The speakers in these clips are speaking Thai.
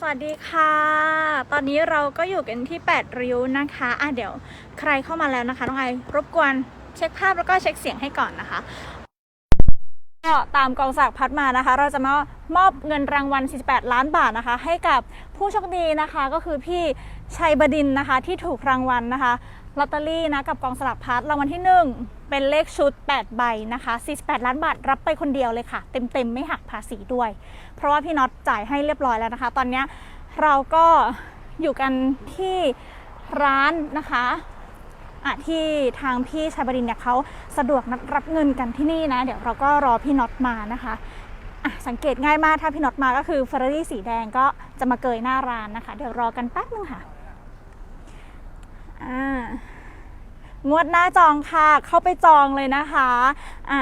สวัสดีค่ะ ตอนนี้เราก็อยู่กันที่ 8 ริ้วนะคะอะเดี๋ยวใครเข้ามาแล้วนะคะน้องไอรบกวนเช็คภาพแล้วก็เช็คเสียงให้ก่อนนะคะก็ตามกองสากพัดมานะคะ เราจะมามอบเงินรางวัล 48 ล้านบาทนะคะ ให้กับผู้โชคดีนะคะก็คือพี่ชัยบดินนะคะที่ถูกรางวัลนะคะ ลอตเตอรี่นะกับกองสลากพัดรางวัลที่ 1 เป็นเลขชุด 8 ใบนะคะ 48 ล้านบาท รับไปคนเดียวเลยค่ะ เต็มๆ ไม่หักภาษีด้วย เพราะว่าพี่น็อตจ่ายให้เรียบร้อยแล้วนะคะ ตอนนี้เราก็อยู่กันที่ร้านนะคะอะที่ทางพี่ชัยบดินทร์เนี่ยเขาสะดวกนัดรับเงินกันที่นี่นะ เดี๋ยวเราก็รอพี่น็อตมานะคะะสังเกตง่ายมากถ้าพี่น็อตมาก็คือเฟอร์รารี่สีแดงก็จะมาเกยหน้าร้านนะคะ เดี๋ยวรอกันแป๊บนึงค่ะ อ่างวดหน้าจองค่ะ เข้าไปจองเลยนะคะอะ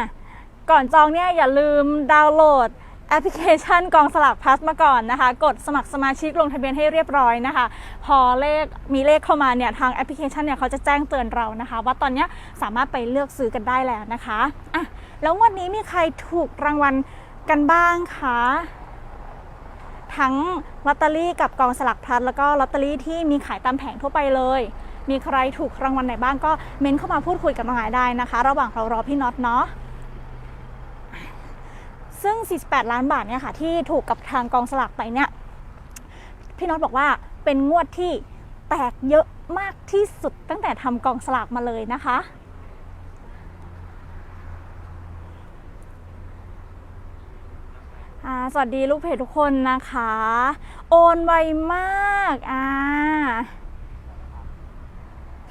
ก่อนจองเนี่ยอย่าลืมดาวน์โหลดแอปพลิเคชันกองสลากพลัสมาก่อนนะคะ กดสมัครสมาชิกลงทะเบียนให้เรียบร้อยนะคะ พอเลขมีเลขเข้ามาเนี่ยทางแอปพลิเคชันเนี่ยเขาจะแจ้งเตือนเรานะคะ ว่าตอนนี้สามารถไปเลือกซื้อกันได้แล้วนะคะอะแล้วงวันนี้มีใครถูกรางวัลกันบ้างคะทั้งลอตเตอรี่กับกองสลากพลัสแล้วก็ลอตเตอรี่ที่มีขายตามแผงทั่วไปเลย มีใครถูกรางวัลไหนบ้างก็เม้นเข้ามาพูดคุยกับน้องหายได้นะคะ ระหว่างเรารอพี่น็อตเนาะซึ่ง 48 ล้านบาทเนี่ยค่ะที่ถูกกับทางกองสลากไปเนี่ยพี่น็อตบอกว่าเป็นงวดที่แตกเยอะมากที่สุดตั้งแต่ทำกองสลากมาเลยนะคะ สวัสดีลูกเพจทุกคนนะคะ โอนไวมาก อ่า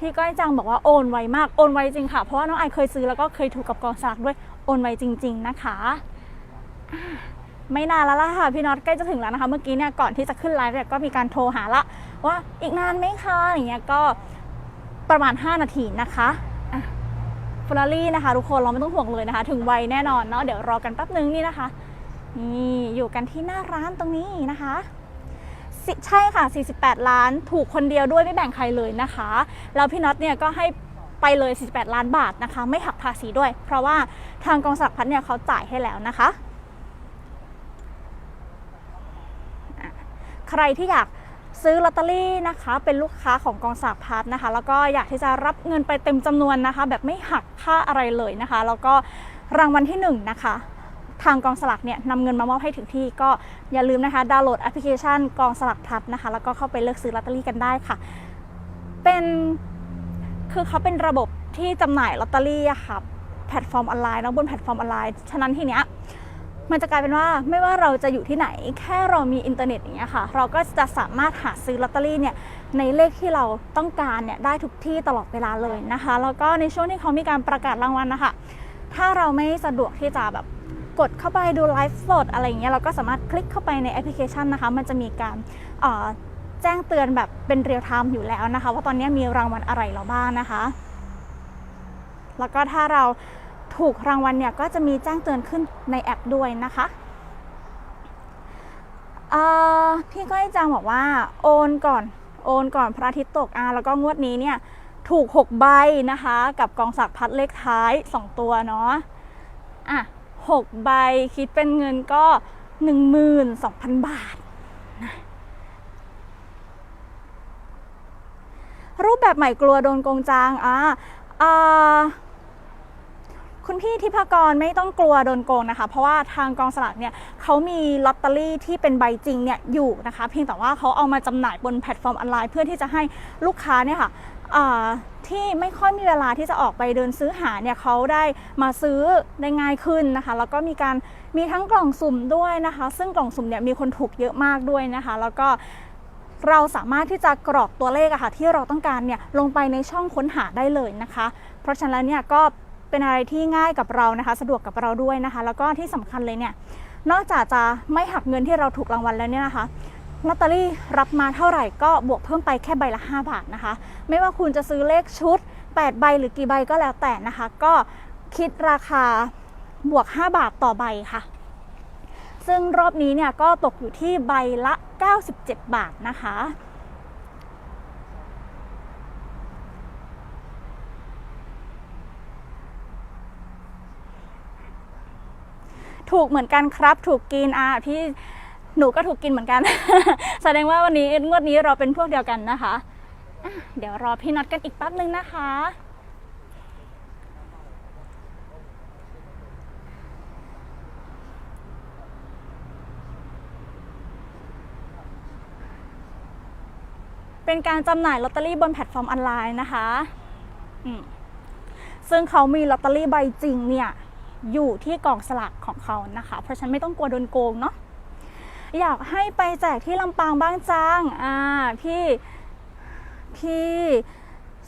พี่ก้อยจังบอกว่าโอนไวมากโอนไวจริงค่ะ เพราะว่าน้องไอเคยซื้อแล้วก็เคยถูกกับกองสลากด้วยโอนไวจริง ๆนะคะ ไม่นานแล้วล่ะค่ะพี่น็อตใกล้จะถึงแล้วนะคะ เมื่อกี้เนี่ยก่อนที่จะขึ้นไลฟ์เนี่ยก็มีการโทรหาละ ว่าอีกนานไหมคะอย่างเงี้ยก็ประมาณ 5 นาทีนะคะฟลอร์รี่นะคะ ทุกคนเราไม่ต้องห่วงเลยนะคะ ถึงไวแน่นอนเนาะเดี๋ยวรอกันแป๊บนึงนี่นะคะนี่อยู่กันที่หน้าร้านตรงนี้นะคะ สิใช่ค่ะ 48 ล้าน ถูกคนเดียวด้วยไม่แบ่งใครเลยนะคะ แล้วพี่น็อตเนี่ยก็ให้ไปเลย 48 ล้านบาทนะคะ ไม่หักภาษีด้วย เพราะว่าทางกองสลากพัดเนี่ยเขาจ่ายให้แล้วนะคะ ใครที่อยากซื้อลอตเตอรี่นะคะ เป็นลูกค้าของกองสากพัดนะคะ แล้วก็อยากที่จะรับเงินไปเต็มจำนวนนะคะ แบบไม่หักค่าอะไรเลยนะคะ แล้วก็รางวัลที่1นงนะคะ ทางกองสลากเนี่ยนำเงินมามอบให้ถึงที่ก็อย่าลืมนะคะดาวน์โหลดแอปพลิเคชันกองสลากพลัดนะคะ แล้วก็เข้าไปเลือกซื้อลอตเตอรี่กันได้ค่ะ เป็นคือเขาเป็นระบบที่จำหน่ายลอตเตอรี่ค่ะแพลตฟอร์มออนไลน์เนอะบนแพลตฟอร์มออนไลน์ฉะนั้นทีเนี้ยมันจะกลายเป็นว่าไม่ว่าเราจะอยู่ที่ไหนแค่เรามีอินเทอร์เน็ตอย่างเงี้ยค่ะ เราก็จะสามารถหาซื้อลอตเตอรี่เนี่ยในเลขที่เราต้องการเนี่ยได้ทุกที่ตลอดเวลาเลยนะคะ แล้วก็ในช่วงที่เขามีการประกาศรางวัลนะคะถ้าเราไม่สะดวกที่จะแบบ กดเข้าไปดูไลฟ์สดอะไรอย่างเงี้ยเราก็สามารถคลิกเข้าไปในแอปพลิเคชันนะคะ มันจะมีการแจ้งเตือนแบบเป็นเรียลไทม์อยู่แล้วนะคะ ว่าตอนนี้มีรางวัลอะไรเราบ้างนะคะ แล้วก็ถ้าเราถูกรางวัลเนี่ยก็จะมีแจ้งเตือนขึ้นในแอปด้วยนะคะพี่ก้อยจังบอกว่าโอนก่อนโอนก่อนพระอาทิตย์ตกอะแล้วก็งวดนี้เนี่ยถูก 6 ใบนะคะ กับกองสลากพัดเลขท้าย 2 ตัวเนาะอะ 6 ใบ คิดเป็นเงินก็ 12,000 บาทนะรูปแบบใหม่กลัวโดนโกงจางอะอ่าคุณพี่ทิพากรไม่ต้องกลัวโดนโกงนะคะ เพราะว่าทางกองสลากเนี่ยเขามีลอตเตอรี่ที่เป็นใบจริงเนี่ยอยู่นะคะ เพียงแต่ว่าเขาเอามาจำหน่ายบนแพลตฟอร์มออนไลน์เพื่อที่จะให้ลูกค้าเนี่ยค่ะ ที่ไม่ค่อยมีเวลาที่จะออกไปเดินซื้อหาเนี่ยเขาได้มาซื้อได้ง่ายขึ้นนะคะ แล้วก็มีการมีทั้งกล่องสุ่มด้วยนะคะ ซึ่งกล่องสุ่มเนี่ยมีคนถูกเยอะมากด้วยนะคะ แล้วก็เราสามารถที่จะกรอกตัวเลขอะค่ะที่เราต้องการเนี่ยลงไปในช่องค้นหาได้เลยนะคะ เพราะฉะนั้นเนี่ยก็เป็นอะไรที่ง่ายกับเรานะคะ สะดวกกับเราด้วยนะคะ แล้วก็ที่สำคัญเลยเนี่ยนอกจากจะไม่หักเงินที่เราถูกรางวัลแล้วเนี่ยนะคะ ลอตเตอรี่รับมาเท่าไหร่ก็บวกเพิ่มไปแค่ใบละ 5 บาทนะคะ ไม่ว่าคุณจะซื้อเลขชุด 8 ใบหรือกี่ใบก็แล้วแต่นะคะ ก็คิดราคาบวก 5 บาทต่อใบค่ะ ซึ่งรอบนี้เนี่ยก็ตกอยู่ที่ใบละ 97 บาทนะคะถูกเหมือนกันครับ ถูกกินอะพี่ หนูก็ถูกกินเหมือนกัน แสดงว่าวันนี้งวดนี้เราเป็นพวกเดียวกันนะคะ เดี๋ยวรอพี่น็อตกันอีกแป๊บนึงนะคะ เป็นการจำหน่ายลอตเตอรี่บนแพลตฟอร์มออนไลน์นะคะซึ่งเขามีลอตเตอรี่ใบจริงเนี่ยอยู่ที่กองสลากของเขานะคะ เพราะฉันไม่ต้องกลัวโดนโกงเนาะ อยากให้ไปแจกที่ลำปางบ้างจังอ่าพี่พี่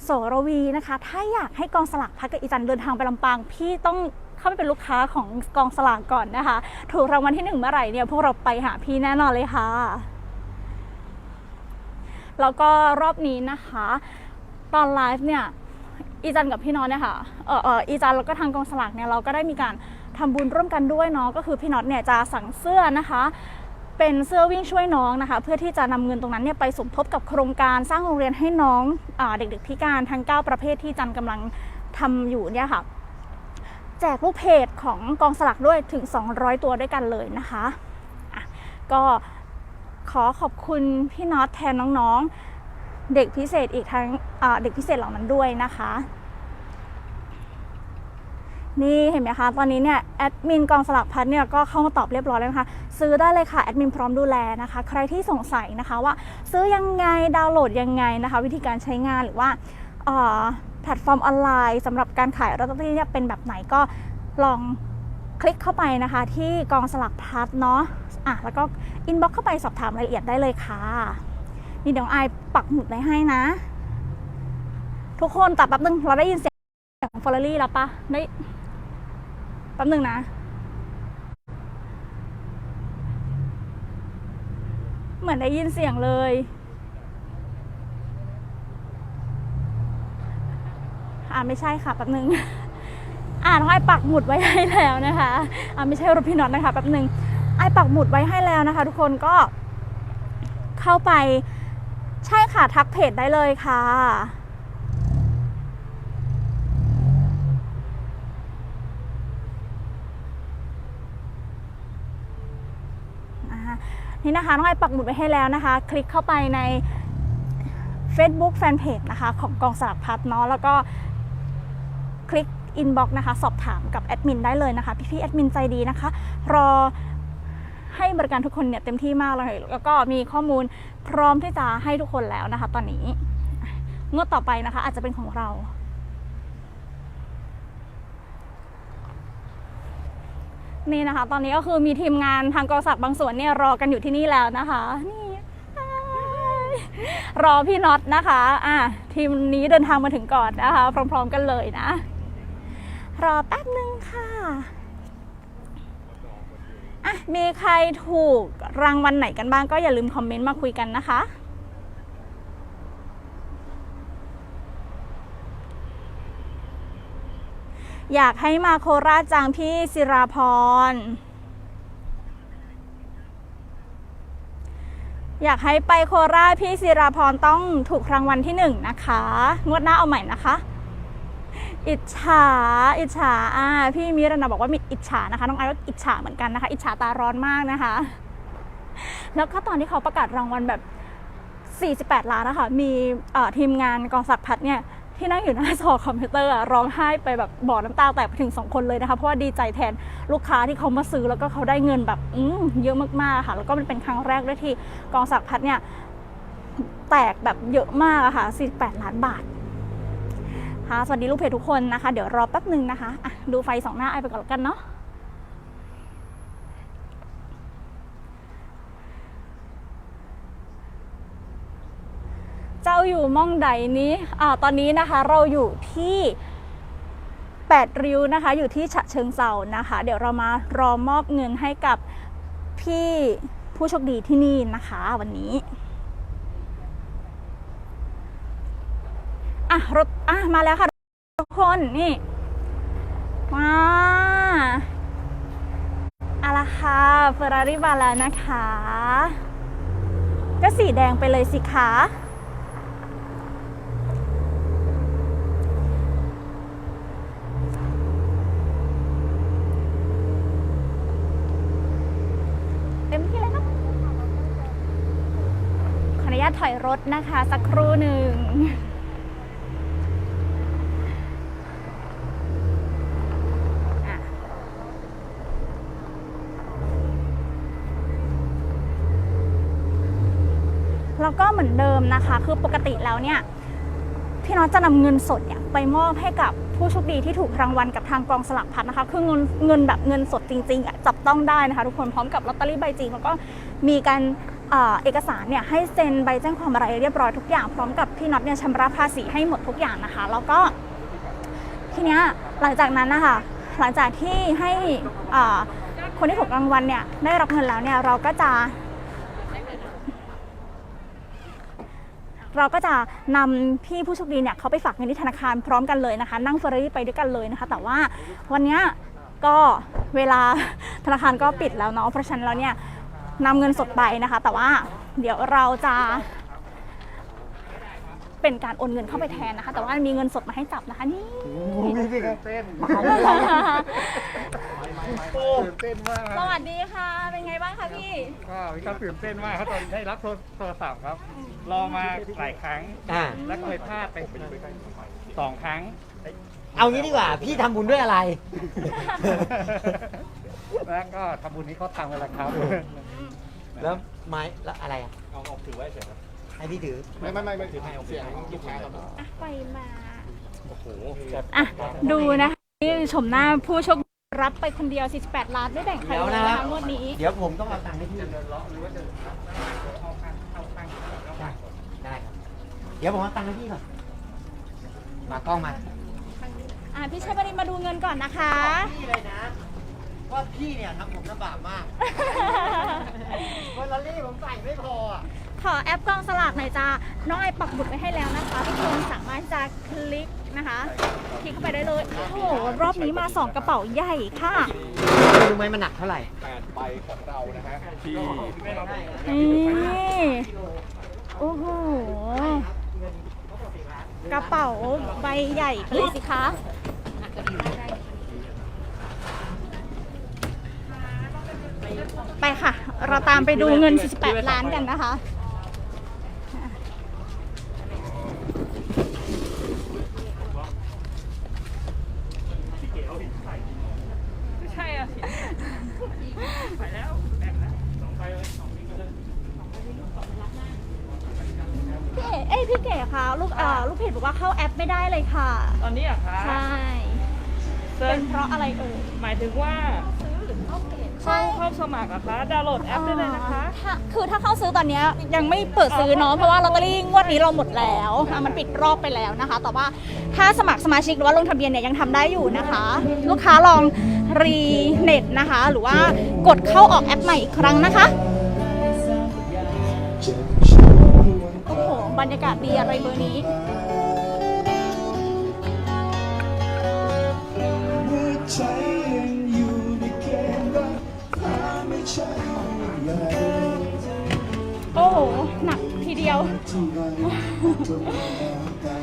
โสรวีนะคะ ถ้าอยากให้กองสลากพัดกับอีจันเดินทางไปลำปาง พี่ต้องเข้าไปเป็นลูกค้าของกองสลากก่อนนะคะ ถูกรางวัลที่หนึ่งเมื่อไหร่เนี่ยพวกเราไปหาพี่แน่นอนเลยค่ะ แล้วก็รอบนี้นะคะ ตอนไลฟ์เนี่ยอีจันกับพี่น็อตเนี่ยค่ะเออเอออีจันแล้วก็ทางกองสลากเนี่ยเราก็ได้มีการทำบุญร่วมกันด้วยเนาะก็คือพี่น็อตเนี่ยจะสั่งเสื้อนะคะ เป็นเสื้อวิ่งช่วยน้องนะคะ เพื่อที่จะนำเงินตรงนั้นเนี่ยไปสมทบกับโครงการสร้างโรงเรียนให้น้องอเด็กๆพิการทั้ง 9 ประเภทที่จันกำลังทำอยู่เนี่ยค่ะ แจกลูกเพจของกองสลากด้วยถึง 200 ตัวด้วยกันเลยนะคะะก็ขอขอบคุณพี่น็อตแทนน้องๆ เด็กพิเศษอีกทั้งเด็กพิเศษเหล่านั้นด้วยนะคะ นี่เห็นไหมคะ ตอนนี้เนี่ยแอดมินกองสลักพัดเนี่ยก็เข้ามาตอบเรียบร้อยแล้วนะคะ ซื้อได้เลยค่ะแอดมินพร้อมดูแลนะคะ ใครที่สงสัยนะคะว่าซื้อยังไงดาวน์โหลดยังไงนะคะ วิธีการใช้งานหรือว่าแพลตฟอร์มออนไลน์สำหรับการขายลอตเตอรี่เนี่ยเป็นแบบไหนก็ลองคลิกเข้าไปนะคะที่กองสลักพัดเนาะอะแล้วก็อินบ็อกเข้าไปสอบถามรายละเอียดได้เลยค่ะ นี่เดี๋ยวไอปักหมุดไว้ให้นะ ทุกคนแต่แป๊บนึงเราได้ยินเสียงของฟอร์รี่แล้วปะได้ แป๊บหนึ่งนะ เหมือนได้ยินเสียงเลย อ่าไม่ใช่ค่ะแป๊บหนึ่งอ่าน้องไอปักหมุดไว้ให้แล้วนะคะ อ่าไม่ใช่รถพี่น็อตนะคะแป๊บหนึ่งไอปักหมุดไว้ให้แล้วนะคะ ทุกคนก็เข้าไป ใช่ค่ะทักเพจได้เลยค่ะ อ่า นี่นะคะน้องไอปักหมุดไว้ให้แล้วนะคะ คลิกเข้าไปใน Facebook Fanpage นะคะของกองสลักพัดเนาะแล้วก็คลิกอินบ็อกนะคะ สอบถามกับแอดมินได้เลยนะคะ พี่ๆแอดมินใจดีนะคะ รอให้บริการทุกคนเนี่ยเต็มที่มากเลย แล้วก็มีข้อมูลพร้อมที่จะให้ทุกคนแล้วนะคะ ตอนนี้งวดต่อไปนะคะ อาจจะเป็นของเรา นี่นะคะ ตอนนี้ก็คือมีทีมงานทางกองสักดิ์บางส่วนเนี่ยรอกันอยู่ที่นี่แล้วนะคะ นี่รอพี่น็อตนะคะ อะทีมนี้เดินทางมาถึงก่อนนะคะ พร้อม ๆ กันเลยนะ รอแป๊บนึงค่ะอะมีใครถูกรางวัลไหนกันบ้างก็อย่าลืมคอมเมนต์มาคุยกันนะคะ อยากให้มาโคราชจังพี่ศิราพร อยากให้ไปโคราชพี่ศิราพรต้องถูกรางวัลที่หนึ่งนะคะ งวดหน้าเอาใหม่นะคะ อิจฉา อิจฉาอ่าพี่มิรนาบอกว่ามีอิจฉานะคะ น้องไอก็อิจฉาเหมือนกันนะคะ อิจฉาตาร้อนมากนะคะ แล้วก็ตอนที่เขาประกาศรางวัลแบบ 48 ล้านนะคะ มีทีมงานกองสักพัดเนี่ย ที่นั่งอยู่หน้าจอคอมพิวเตอร์ร้องไห้ไปแบบบ่อน้ำตาแตกไปถึงสองคนเลยนะคะ เพราะว่าดีใจแทนลูกค้าที่เขามาซื้อแล้วก็เขาได้เงินแบบอืเยอะมากๆค่ะ แล้วก็มันเป็นครั้งแรกด้วยที่กองสักพัดเนี่ยแตกแบบเยอะมากอะค่ะ 48 ล้านบาทค่ะสวัสดีลูกเพจทุกคนนะคะ เดี๋ยวรอแป๊บหนึ่งนะคะะดูไฟสองหน้าไอไปก่อนกันเนาะ เจ้าอยู่ม่องใดนี้อ่าตอนนี้นะคะเราอยู่ที่แปดริ้วนะคะ อยู่ที่ฉะเชิงเซานะคะ เดี๋ยวเรามารอมอบเงินให้กับพี่ผู้โชคดีที่นี่นะคะวันนี้อะรถอะมาแล้วค่ะทุกคนนี่มาอาละค่ะเฟอร์รารี่มาแล้วนะคะ ก็สีแดงไปเลยสิคะเต็มที่เลยครับาต ถอยรถนะคะสักครู่หนึ่งแล้วก็เหมือนเดิมนะคะ คือปกติแล้วเนี่ยพี่น้องจะนำเงินสดเนี่ยไปมอบให้กับผู้โชคดีที่ถูกรางวัลกับทางกองสลากพัดนะคะ คือเงินเงินแบบเงินสดจริงๆอะจับต้องได้นะคะ ทุกคนพร้อมกับลอตเตอรี่ใบจริงแล้วก็มีการ เอกสารเนี่ยให้เซ็นใบแจ้งความอะไรเรียบร้อยทุกอย่างพร้อมกับพี่น็อตเนี่ยชำระภาษีให้หมดทุกอย่างนะคะ แล้วก็ทีเนี้ยหลังจากนั้นนะคะหลังจากที่ให้คนที่ถูกรางวัลเนี่ยได้รับเงินแล้วเนี่ยเราก็จะ เราก็จะนำพี่ผู้โชคดีเนี่ยเขาไปฝากเงินที่ธนาคารพร้อมกันเลยนะคะ นั่งเฟอร์รี่ไปด้วยกันเลยนะคะ แต่ว่าวันเนี้ยก็เวลาธนาคารก็ปิดแล้วเนาะเพราะฉะนั้นแล้วเนี่ย นำเงินสดไปนะคะ แต่ว่าเดี๋ยวเราจะ เป็นการโอนเงินเข้าไปแทนนะคะ แต่ว่ามีเงินสดมาให้จับนะคะนี่เต้นสตื่นเต้นมากครับวัสดีค่ะ เป็นไงบ้างคะพี่ ก็มีความตื่นเต้นมากครับตอนได้รับโทรโทรศัพท์ครับ รอมาหลายครั้ง อ่าและเคยพลาดไปสองครั้ง เอางี้ดีกว่า พี่ทำบุญด้วยอะไร แล้วก็ทำบุญนี้เขาทำกันแล้วครับ แล้วไม้แล้วอะไรอะเอาออกถือไว้เฉยให้พี่ถือไม่ไม่ไม่ไม่ถือเสียงลูกค้าครับไปมา โอ้โหอะ ดูนะคะนี่ชมหน้าผู้โชคดีรับไปคนเดียว 48 ล้านไม่แบ่งใครเดี๋ยวเลยนะนะคะงวดนี้ เดี๋ยวผมต้องเอาตังค์ให้พี่ได้ได้ครับ เดี๋ยวผมเอาตังค์ให้พี่ก่อนมากล้องมาอะ พี่ชัยบรินมาดูเงินก่อนนะคะ พี่เลยนะว่าพี่เนี่ยทำผมลำบากมากเวลารี่ผมใส่ไม่พอ อะขอแอปกองสลากหน่อยจ้าน้องไอปักบุดไว้ให้แล้วนะคะทุกคนสามารถจะคลิกนะคะคลิกเข้าไปได้เลยโอ้โหรอบนี้มา2กระเป๋าใหญ่ค่ะรู้ไหมมันหนักเท่าไหร่ใบของเรานะฮะที่นี่โอ้โหกระเป๋าใบใหญ่ไปเลยสิคะไปค่ะ เราตามไปดูเงิน 48 ล้านกันนะคะ พี่เอ๋เอ้ยพี่เก๋คะลูกเอ่อลูกเพจ บอกว่าเข้าแอปไม่ได้เลยค่ะ ตอนนี้อะคะใช่ เซิเป็ร์ชนเพราะอะไรเอ่ยหมายถึงว่าเข้าเข้าสมัครอะคะดาวน์โหลดแอปได้เลยนะคะ ถ้าคือถ้าเข้าซื้อตอนเนี้ยยังไม่เปิดซื้อเนาะเพราะว่าลอตเตอรี่งวดนี้เราหมดแล้วอะมันปิดรอบไปแล้วนะคะ แต่ว่าถ้าสมัครสมาชิกหรือว่าลงทะเบียนเนี่ยยังทำได้อยู่นะคะ ลูกค้าลองรีเน็ตนะคะ หรือว่ากดเข้าออกแอปใหม่อีกครั้งนะคะโอ้โหบรรยากาศดีอะไรเบอร์นี้ ใจยังอยู่ในเกมรักถ้าไม่ใช่ใหญ่โอ้โห หนักทีเดียว ที่ไรจนแล้วตาย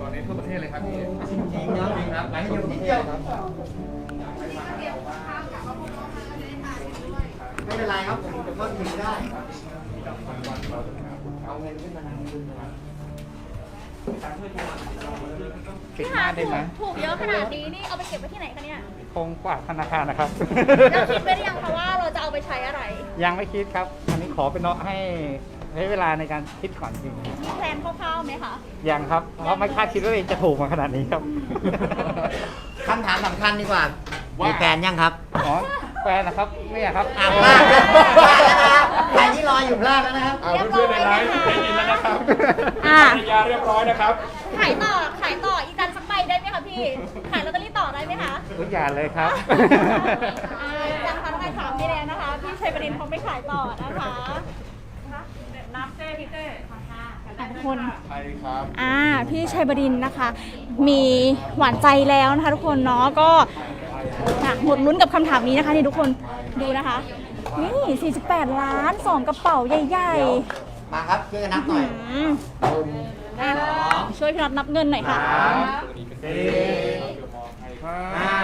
ตอนนี้ทั่วประเทศเลยครับพี่จริงๆนะครับไปเดียวนิดเดียวไม่เป็นไรครับผมก็ถือได้เอาเงินขึ้นมาทำบุญมา ปิดหน้าได้ไหมถูกเยอะขนาดนี้นี่เอาไปเก็บไว้ที่ไหนคะเนี่ยคงกว่าธนาคารนะครับ แล้วคิดไว้หรือยังคะว่าเราจะเอาไปใช้อะไร ยังไม่คิดครับ อันนี้ขอเป็นเนาะให้ให้เวลาในการคิดก่อนจริงมีแพลนคร่าวๆไหมคะ ยังครับ เพราะไม่คาดคิดว่าตัวเองจะถูกมาขนาดนี้ครับ คำถามสำคัญดีกว่ามีแฟนยังครับ อ๋อแฟนนะครับเนี่ยครับ อ่าพลาดแล้วพลาดแล้วนะครับ ใครที่รออยู่พลาดแล้วนะครับเอาเพื่อนๆในไลฟ์ได้ยินแล้วนะครับอ่าภรรยาเรียบร้อยนะครับขายต่อขายต่ออีกจันสักใบได้ไหมคะพี่ ขายลอตเตอรี่ต่อได้ไหมคะทุกอย่างเลยครับ อ่าจังคะทำไมถามพี่แนนนะคะ พี่ชัยบดินทร์เขาไม่ขายต่อนะคะน้ำเต้พี่เต้อะทุกคนใช่ครับ อ่าพี่ชัยบดินทร์นะคะ มีหวานใจแล้วนะคะทุกคนเนาะก็อะหมดลุ้นกับคำถามนี้นะคะนี่ทุกคนดูนะคะ นี่ 48 ล้าน 2 กระเป๋าใหญ่เมาครับช่วยกันนับหน่อยหนึ่งอ่ช่วยพี่นับนับเงินหน่อยค่ะ สามสี่ห้า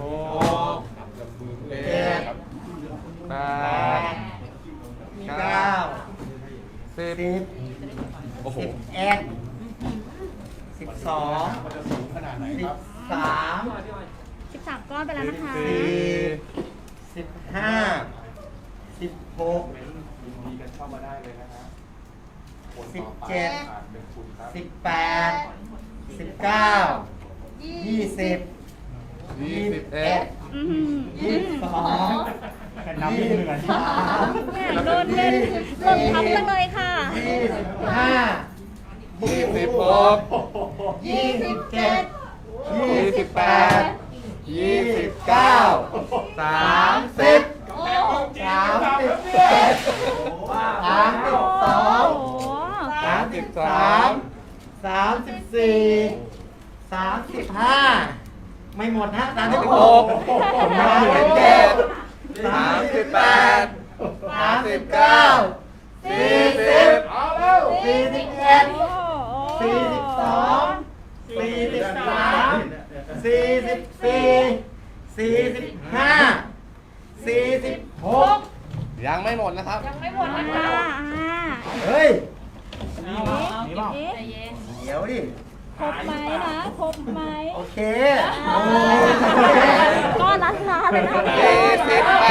หกเจ็ดแปดเก้าสิบโอ้โหเอ็ดสิบสองสิบสาม13 ก้อนไปแล้วนะคะ สิบห้าสิบหกยินดีกันเข้ามาได้เลยนะฮะคนต่อไปสิบเจ็ด อ่านเป็นคุณครับสิบแปดสิบเก้ายี่สิบยี่สิบเอ็ดอื้อหือยี่สิบสองยี่สิบสามแหม่โดนเล่นหล่นทับจังเลยค่ะ ยี่สิบห้ายี่สิบหกยี่สิบเจ็ดยี่สิบแปด ยี่สิบเก้าสามสิบสามสิบเอ็ดสามสิบสองสามสิบสามสามสิบสี่สามสิบห้าไม่หมดนะสามสิบหกสามสิบเจ็ดสามสิบแปดสามสิบเก้าสี่สิบสี่สิบเอ็ดสี่สิบสองสี่สิบสาม สี่สิบสี่สี่สิบห้าสี่สิบหกยังไม่หมดนะครับไม่หมดนะอ่าคะอ่าเฮ้ยเอ๊ะเดี๋ยวดิ ครบไหมนะครบไหมโอเคอ่าก้อนละล้านเลยนะสี่สิบแป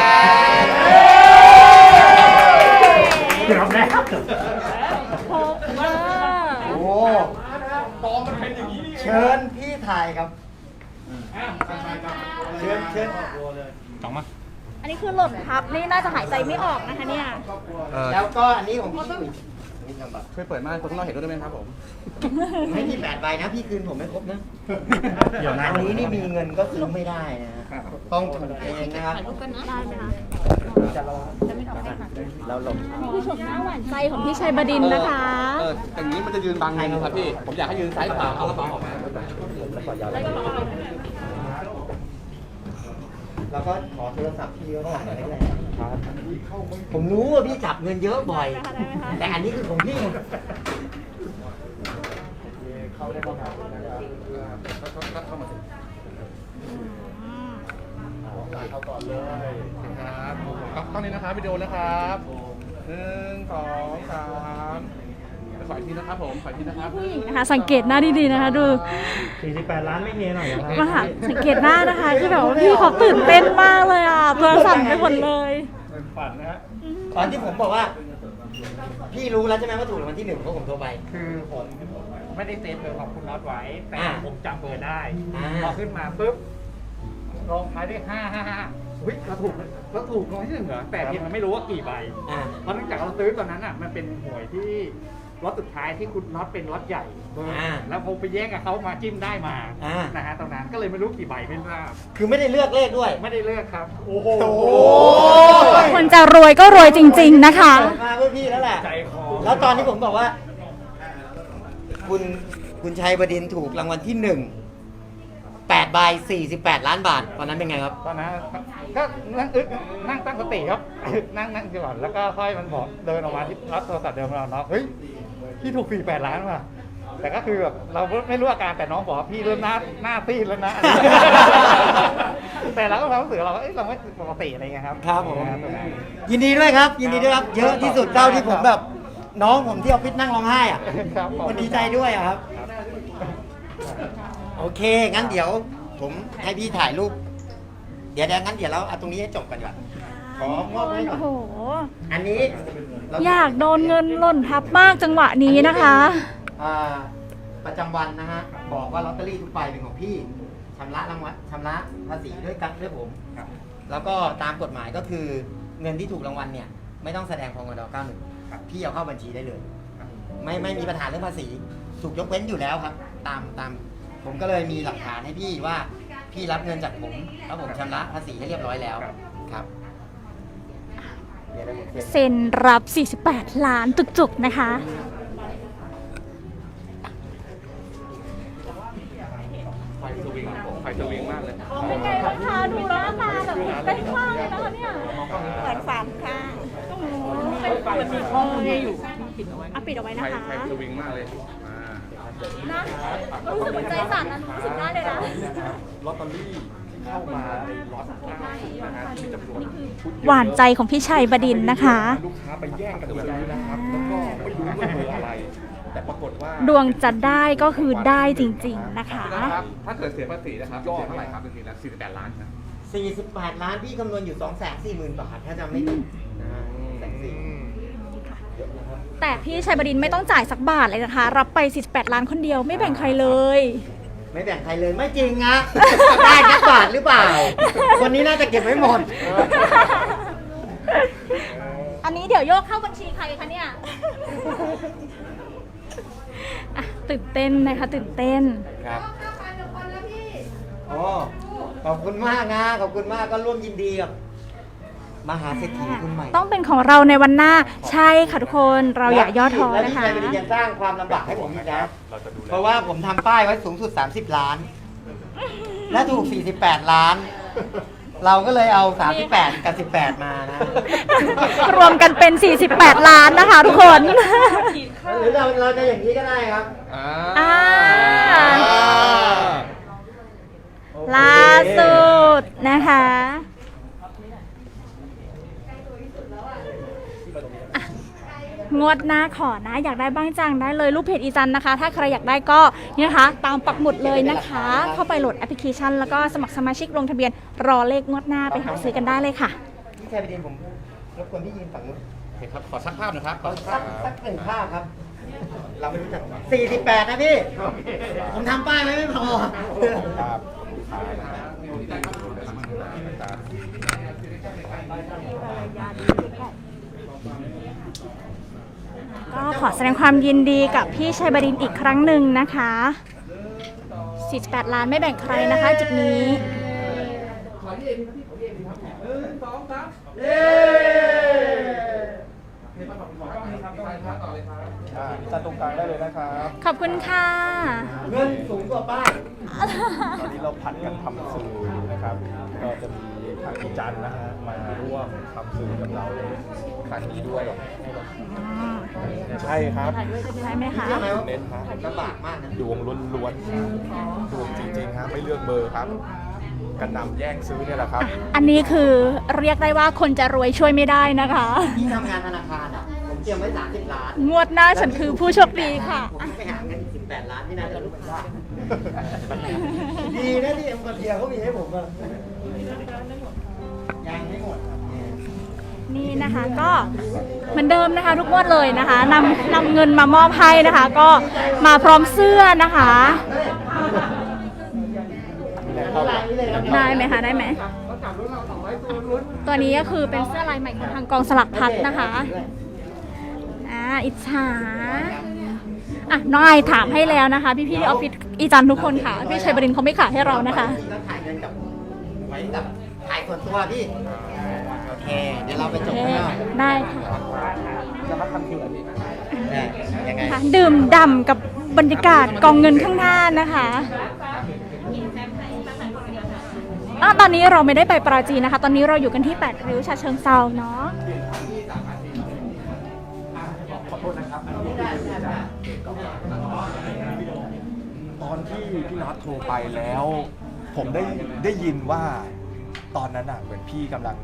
ดเกือบแล้วครบเออโอ้ตองมันเป็นอย่างนี้นี่เองเชิญพี่ถ่ายครับ เชิญเชิญสองมาอันนี้คือหล่นทับนี่น่าจะหายใจไม่ออกนะคะเนี่ยแล้วก็อันนี้ของพี่อุ๋ยช่วยเปิดม่านคนข้างนอกเห็นด้วยได้ไหมครับผมไม่มีแปดใบนะพี่คืนผมไม่ครบนะเดี๋ยวนะอันนี้นี่มีเงินก็ซื้อไม่ได้นะต้องถูกเองนะครับได้ไหมคะจะรอเราหลบนี่คือชมหน้าหวานใจของพี่ชัยบดินทร์นะคะเอออย่างนี้มันจะยืนบังไงครับพี่ผมอยากให้ยืนซ้ายขวาเอากระเป๋าออกมาแล้วก็ ขอโทรศัพท์พี่ก็ต้องหาแรกๆผมรู้ว่าพี่จับเงินเยอะบ่อยได้ไหมคะแต่อันนี้คือของพี่เข้าได้บ้างครับเข้ามาสิอืมเข้าก่อนเลยครับครับเข้านี้นะครับวิดีโอนะครับหนึ่งสองสาม ขออีกทีนะครับผมขออีกทีนะครับผู้หญิงนะคะ สังเกตหน้าดีๆนะคะ ดู48 ล้านไม่เงยหน่อยครับมาหาสังเกตหน้านะคะคือแบบว่าพี่เขาตื่นเต้นมากเลยอะตัวสั่นไปหมดเลยเป็นฝันนะฮะตอนที่ผมบอกว่า พี่รู้แล้วใช่ไหมว่าถูกรางวัลที่หนึ่งเพราะผมโทรไป คือผมไม่ได้เซฟเบอร์ของคุณน็อตไว้ แต่อ่าผมจำเบอร์ได้ อ่า พอขึ้นมาปุ๊บลงท้ายด้วยห้าห้าห้าเฮ้ยเราถูกเราถูกรางวัลที่หนึ่งเหรอแต่เพียงมันไม่รู้ว่ากี่ใบ อ่า เพราะเนื่องจากเราซื้อตอนนั้นอะมันเป็นหวยที่ รถสุดท้ายที่คุณน็อตเป็นรถใหญ่เบอร์อ่าแล้วผมไปแย่งกับเขามาจิ้มได้มาอ่านะฮะตรงนั้นก็เลยไม่รู้กี่ใบไม่ทราบคือไม่ได้เลือกเลขด้วย ไม่ได้เลือกครับ โอ้โหคนจะรวยก็รวยจริง ๆนะคะเปิดมาเพื่อพี่แล้วแหละ ใจคอแล้วตอนที่ผมบอกว่า คุณคุณชัยบดินทร์ถูกรางวัลที่หนึ่งแปดใบสี่สิบแปดล้านบาท ตอนนั้นเป็นไงครับ ตอนนั้นก็นั่งอึกนั่งตั้งสติครับ นั่งนั่งก่อนแล้วก็ค่อยมันบอกเดินออกมาที่รับโทรศัพท์เดินมาเนาะเฮ้ย พี่ถูกสี่แปดล้านว่ะแต่ก็คือแบบเราไม่รู้อาการแต่น้องบอกว่าพี่เริ่มหน้าหน้าซีดแล้วนะ แต่เราก็ความรู้สึกเราก็เอ้ยเราไม่ปกติอะไรเงี้ยครับครับผมตรงนั้นยินดีด้วยครับ ยินดีด้วยครับ เยอะที่สุดเท่าที่ผมแบบ น้องผมที่ออฟฟิศนั่งร้องไห้อะครับผม มันดีใจด้วยอะครับ โอเค งั้นเดี๋ยว ผมให้พี่ถ่ายรูป เดี๋ยวเดี๋ยวงั้นเดี๋ยวเราเอาตรงนี้ให้จบกันก่อน ขอมอบให้ก่อนโอ้โห อันนี้เรอยากโดนเงินหล่นทับมากจังหวะนี้นะคะ อ่าประจำวันนะฮะ บอกว่าลอตเตอรี่ทุกใบเป็นของพี่ชำระรางวัลชำระภาษีด้วยกันด้วยผม ครับ แล้วก็ตามกฎหมายก็คือเงินที่ถูกรางวัลเนี่ย ไม่ต้องแสดงพงด91พี่เอาเข้าบัญชีได้เลย ไม่ไม่มีปัญหาเรื่องภาษีถูกยกเว้นอยู่แล้วครับ ตามตาม ผมก็เลยมีหลักฐานให้พี่ว่าพี่รับเงินจากผมแล้วผมชำระภาษีให้เรียบร้อยแล้วครับ เดี๋ยวได้หมดเสร็จเซ็นรับ 48 ล้านจุกๆ นะคะ ไฟสวิงไฟสวิงมากเลยเป็นไงบ้างคะดูแล้วหน้าตาแบบเต้นมากเลยนะคะเนี่ยเหมือนฝันค่ะโอ้โหเป็นเหมือนมีข้อมืออยู่อะปิดเอาไว้ไฟนะคะไฟสวิงมากเลยมานะรู้สึกเหมือนใจสั่นนะรู้สึกได้เลยนะ ลอตเตอรี่ เข้ามาในล็อต90นะฮะที่มีจำนวนชุดเยอะหวานใจของพี่ชัยบดินทร์นะคะ ลูกค้าไปแย่งกันซื้อนะครับแล้วก็ไม่รู้ว่าเบอร์อะไร แต่ปรากฏว่าดวงจะได้ก็คือได้จริงๆนะคะ นะครับ ถ้าเกิดเสียภาษีนะครับยอดเท่าไหร่ครับจริงๆแล้ว48 ล้านครับ48 ล้านพี่คำนวณอยู่ 2 4 0 0 0 0 บาท ถ้าจำไม่ผิดนะฮะแสนสี่แต่พี่ชัยบดินทร์ไม่ต้องจ่ายสักบาทเลยนะคะ รับไป 48 ล้านคนเดียวไม่แบ่งใครเลย ไม่แบ่งใครเลยไม่จริงนะได้แค่บาทหรือเปล่า คนนี้น่าจะเก็บไว้หมด อันนี้เดี๋ยวโยกเข้าบัญชีใครคะเนี่ยอะตื่นเต้นนะคะตื่นเต้น ครับโอ้ขอบคุณมากนะ ขอบคุณมากก็ร่วมยินดีกับ มหาเศรษฐีคุณใหม่ต้องเป็นของเราในวันหน้าใช่ค่ะทุกคนเราอย่าย่อท้อและนะที่คะชัยบดินทร์ยังสร้างความลำบากให้ผมอีกนะเราจะดูแลเพราะว่าผมทำป้ายไว้สูงสุด 30 ล้าน และถูก 48 ล้าน เราก็เลยเอา 38 กับ 18 มานะ รวมกันเป็น 48 ล้านนะคะทุกคน หรือเราเราจะอย่างนี้ก็ได้ครับ อ่าอ่าโอเคล่าสุดนะคะอะ งวดหน้าขอนะ อยากได้บ้างจังได้เลยรูปเพจอีจันนะคะ ถ้าใครอยากได้ก็นี่นะคะ ตามปักหมุดเลยนะคะ เข้าไปโหลดแอปพลิเคชัน แล้วก็สมัครสมาชิกลงทะเบียนรอเลขงวดหน้าไปหาซื้อกันได้เลยค่ะพี่ชายไปดินผมรบกวนพี่ยืนฝั่งนู้นโอเคครับ ขอสักภาพหนะครับขอสักสัภากพสักหนึ่งภาพครับ เราไม่รู้จัก48นะพี่ ผมทำป้ายไว้ไม่พอ ครับครับ ก็ขอแสดงความยินดีกับพี่ชัยบดินทร์อีกครั้งหนึ่งนะคะ 48 ล้านไม่แบ่งใครนะคะจุดนี้อ่าจัดตรงกลางได้เลยนะครับขอบคุณค่ะ เงินสูงกว่าป้าย ตอนนี้เราผัดกันทำสื่อนะครับ ก็จะมี ทางพี่จันนะฮะมาร่วมทำสื่อกับเราในครั้งนี้ด้วยใช่ครับใช่ไหมคะใช่ไหมว่าเน้นครับลำบากมากนะดวงล้วนๆดวงจริงๆครับไม่เลือกเบอร์ครับกันนำแย่งซื้อเนี่ยแหละครับ อันนี้คือเรียกได้ว่าคนจะรวยช่วยไม่ได้นะคะพี่ทำงานธนาคารอะผมเตรียมไว้30ล้าน งวดหน้าฉันคือผู้โชคดีค่ะ ผมไปหาเงินอีก18ล้านที่น่าจะรู้สึกว่าดีนะที่เอ็มคอนเทียเขามีให้ผมอะ นี่นะคะก็เหมือนเดิมนะคะ ทุกงวดเลยนะคะนำนำเงินมามอบให้นะคะ ก็มาพร้อมเสื้อนะคะ ได้ไหมคะได้ไหมตัวนี้ก็คือเป็นเสื้อลายใหม่ของทางกองสลักพัดนะคะอ่าอิจฉาอะน้องไอถามให้แล้วนะคะ พี่พี่ๆออฟฟิศอีจันทุกคนค่ะ พี่ชัยบรินทร์เขาไม่ขายให้เรานะคะก็ถ่ายเงินกับไว้กับถ่าย ส่วนตัวพี่ โอเค เดี๋ยวเราไปจบข้างนอกได้ค่ะจะมาทำคิวอะไรพี่เนี่ยยังไง ค่ะดื่มด่ำกับบรรยากาศกองเงินข้างหน้านะคะอะตอนนี้เราไม่ได้ไปปราจีนนะคะ ตอนนี้เราอยู่กันที่ 8 ริ้วชาเชิงเซาเนาะตอนที่พี่น็อตโทรไปแล้ว ผมได้ได้ยินว่า ตอนนั้นอะเหมือนพี่กำลัง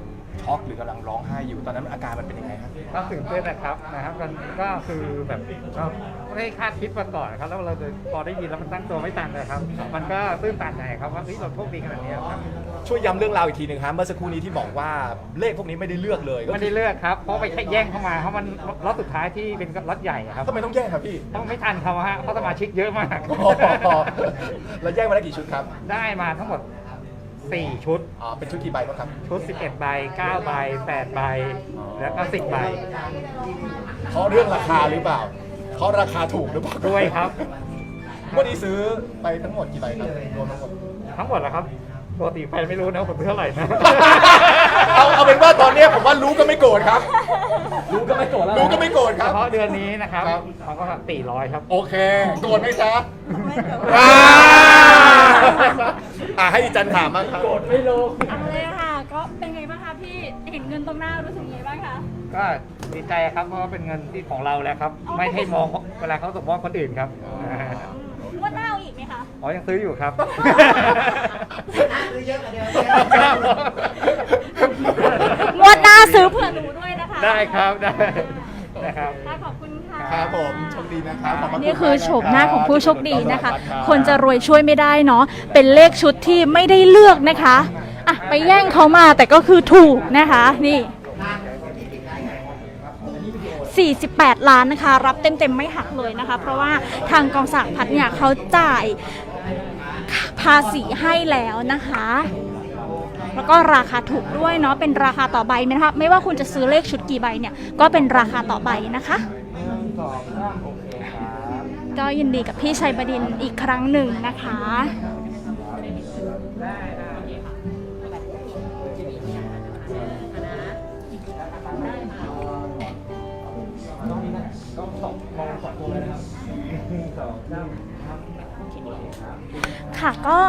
ช็อกหรือกำลังร้องไห้อยู่ตอนนั้นอาการมันเป็นยังไงครับก็ตื่นเต้นนะครับนะครับมันก็คือแบบเราไม่ได้คาดคิดมาก่อนนะครับ แล้วเราจะพอได้ยินแล้วมันตั้งตัวไม่ทันเลยครับ มันก็ตื้นตันใจครับว่าเฮ้ยเราโชคดีขนาดนี้ครับช่วยย้ำเรื่องราวอีกทีหนึ่งครับเมื่อสักครู่นี้ที่บอกว่าเลขพวกนี้ไม่ได้เลือกเลยก็ไม่ได้เลือกครับเพราะไปแค่แย่งเข้ามาเพราะมันรถสุดท้ายที่เป็นรถใหญ่อะครับทำไมต้องแย่งครับพี่ต้องไม่ทันเขาฮะเพราะสมาชิกเยอะมากอ๋อแล้วแย่งมาได้กี่ชุดครับ ได้มาทั้งหมด 4 ชุด อ๋อเป็นชุดกี่ใบบ้างครับ ชุด 11 ใบ 9 ใบ 8 ใบ แล้วก็ 10 ใบเพราะเรื่องราคาหรือเปล่าเพราะราคาถูกหรือเปล่าด้วยครับ วันนี้ซื้อไปทั้งหมดกี่ใบครับรวมทั้งหมด ทั้งหมดแล้วครับปกติไปไม่รู้นะผมซื้อเท่าไหร่นะเอา เอาเป็นว่าตอนเนี้ยผมว่ารู้ก็ไม่โกรธครับ รู้ก็ไม่โกรธแล้วรู้ก็ไม่โกรธคเฉรับพาะเดือนนี้นะครับครับเขาก็ตีร้อยครับ โอเค โกรธไหมจ๊ะไม่โกรธ อ่าอ่าให้อีจันถามบ้างครับเอาเลยค่ะ ก็เป็นไงบ้างคะพี่เห็นเงินตรงหน้ารู้สึกยังไงบ้างคะ ก็ดีใจครับเพราะว่าเป็นเงินที่ของเราแล้วครับอ๋อไม่ให้มองเวลาเขาส่งมอบคนอื่นครับงวดหน้าเอาอีกไหมคะ อ๋อยังซื้ออยู่ครับ ซื้อเยอะกว่าเดิมงวด หน้าซื้อเผื่อหนูด้วยนะคะได้ครับได้นะครับ ค่ะขอบคุณค่ะ ครับผมโชคดีนะครับขอบพระณนี่คือมากะโฉมหน้าของผู้โชคดีนะคะรับคนจะรวยช่วยไม่ได้เนาะ เป็นเลขชุดที่ไม่ได้เลือกนะคะอะไปแย่งเขามาแต่ก็คือถูกนะคะ นี่ 48 ล้านนะคะ รับเต็มๆไม่หักเลยนะคะ เพราะว่าทางกองสลากพัดเนี่ยเขาจ่ายภาษีให้แล้วนะคะ แล้วก็ราคาถูกด้วยเนาะเป็นราคาต่อใบนะคะไม่ว่าคุณจะซื้อเลขชุดกี่ใบเนี่ยก็เป็นราคาต่อใบนะคะก็ยินดีกับพี่ชัยบดินอีกครั้งหนึ่งนะคะค่ ค่ะก็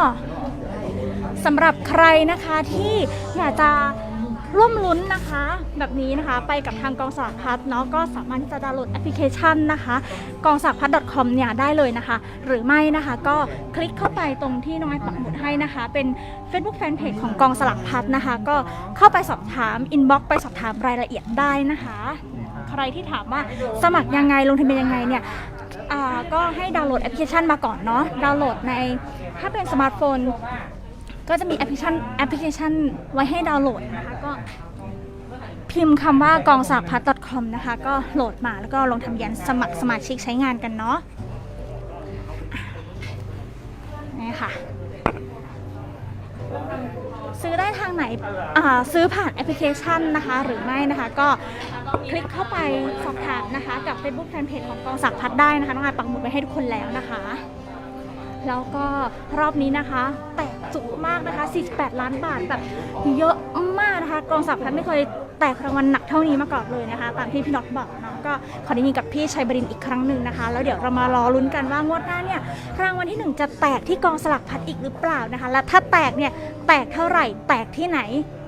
สำหรับใครนะคะที่อยากจะร่วมลุ้นนะคะ แบบนี้นะคะไปกับทางกองสลากพัดเนาะก็สามารถที่จะดาวน์โหลดแอปพลิเคชันนะคะกองสลากพัด .com เนี่ยได้เลยนะคะ หรือไม่นะคะก็คลิกเข้าไปตรงที่น้องไอ้ปักหมุดให้นะคะ เป็น Facebook Fanpage ของกองสลากพัดนะคะ ก็เข้าไปสอบถามอินบ็อกไปสอบถามรายละเอียดได้นะคะ ใครที่ถามว่าสมัครยังไงลงทะเบียนยังไงเนี่ย อ่าก็ให้ดาวน์โหลดแอปพลิเคชันมาก่อนเนาะดาวน์โหลดในถ้าเป็นสมาร์ทโฟน ก็จะมีแอปพลิเคชันแอปพลิเคชันไว้ให้ดาวน์โหลดนะคะก็พิมพ์คำว่ากองสากพัด .com นะคะ ก็โหลดมาแล้วก็ลงทะเบียนสมัครสมาชิกใช้งานกันเนาะนี่ค่ะ ซื้อได้ทางไหน อ่า ซื้อผ่านแอปพลิเคชันนะคะ หรือไม่นะคะ ก็ คลิกเข้าไปสอบถามนะคะ กับ Facebook Fanpage ของกองสักพัดได้นะคะน้องอายปักหมุดไว้ให้ทุกคนแล้วนะคะ แล้วก็รอบนี้นะคะ แตกจุกมากนะคะ 48 ล้านบาทแบบเยอะมากนะคะ กองสักพัดไม่เคยแตกรางวัลหนักเท่านี้มาก่อนเลยนะคะ ตามที่พี่น็อตบอกเนาะก็ขอได้ยินกับพี่ชัยบดินทร์อีกครั้งหนึ่งนะคะ แล้วเดี๋ยวเรามารอลุ้นกันว่างวดหน้าเนี่ยรางวัลที่หนึ่งจะแตกที่กองสลักพัดอีกหรือเปล่านะคะ และถ้าแตกเนี่ยแตกเท่าไหร่แตกที่ไหน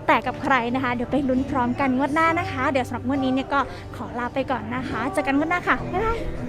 แตกกับใครนะคะ เดี๋ยวไปลุ้นพร้อมกันงวดหน้านะคะ เดี๋ยวสำหรับงวดนี้เนี่ยก็ขอลาไปก่อนนะคะเจอกันงวดหน้าค่ะบ๊ายบาย